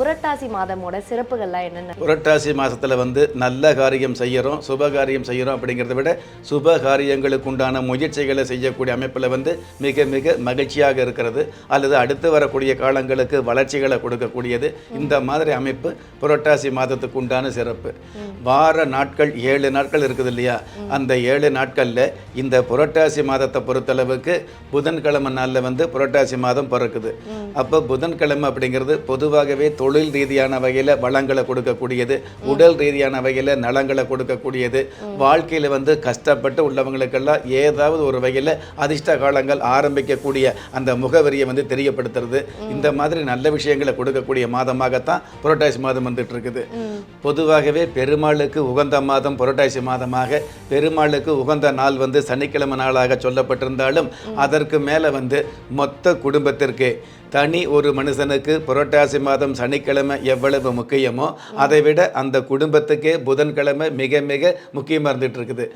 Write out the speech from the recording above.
புரட்டாசி மாதமோட சிறப்புகள்லாம் என்னென்ன? புரட்டாசி மாதத்தில் வந்து நல்ல காரியம் செய்கிறோம் சுப காரியம் செய்கிறோம் அப்படிங்கிறத விட சுப காரியங்களுக்கு உண்டான முயற்சிகளை செய்யக்கூடிய அமைப்பில் வந்து மிக மிக மகிழ்ச்சியாக இருக்கிறது. அல்லது அடுத்து வரக்கூடிய காலங்களுக்கு வளர்ச்சிகளை கொடுக்கக்கூடியது. இந்த மாதிரி அமைப்பு புரட்டாசி மாதத்துக்கு உண்டான சிறப்பு. வார நாட்கள் ஏழு நாட்கள் இருக்குது இல்லையா? அந்த ஏழு நாட்களில் இந்த புரட்டாசி மாதத்தை பொறுத்தளவுக்கு புதன்கிழமை நாளில் வந்து புரட்டாசி மாதம் பிறக்குது. அப்போ புதன்கிழமை அப்படிங்கிறது பொதுவாகவே தொழில் ரீதியான வகையில் வளங்களை கொடுக்கக்கூடியது உடல் ரீதியான வகையில் நலங்களை கொடுக்கக்கூடியது வாழ்க்கையில் வந்து கஷ்டப்பட்டு உள்ளவங்களுக்கெல்லாம் ஏதாவது ஒரு வகையில் அதிர்ஷ்ட காலங்கள் ஆரம்பிக்கக்கூடிய அந்த முகவரியை வந்து தெரியப்படுத்துறது. இந்த மாதிரி நல்ல விஷயங்களை கொடுக்கக்கூடிய மாதமாகத்தான் புரட்டாசி மாதம் வந்துட்டு இருக்குது பொதுவாகவே பெருமாளுக்கு உகந்த மாதம் புரட்டாசி மாதமாக பெருமாளுக்கு உகந்த நாள் வந்து சனிக்கிழமை நாளாக சொல்லப்பட்டிருந்தாலும் அதற்கு மேலே வந்து மொத்த குடும்பத்திற்கு தனி ஒரு மனுஷனுக்கு புரட்டாசி மாதம் சனிக்கிழமை எவ்வளவு முக்கியமோ அதை விட அந்த குடும்பத்துக்கே புதன்கிழமை மிக மிக முக்கியமாக இருந்துகிட்டு இருக்குது.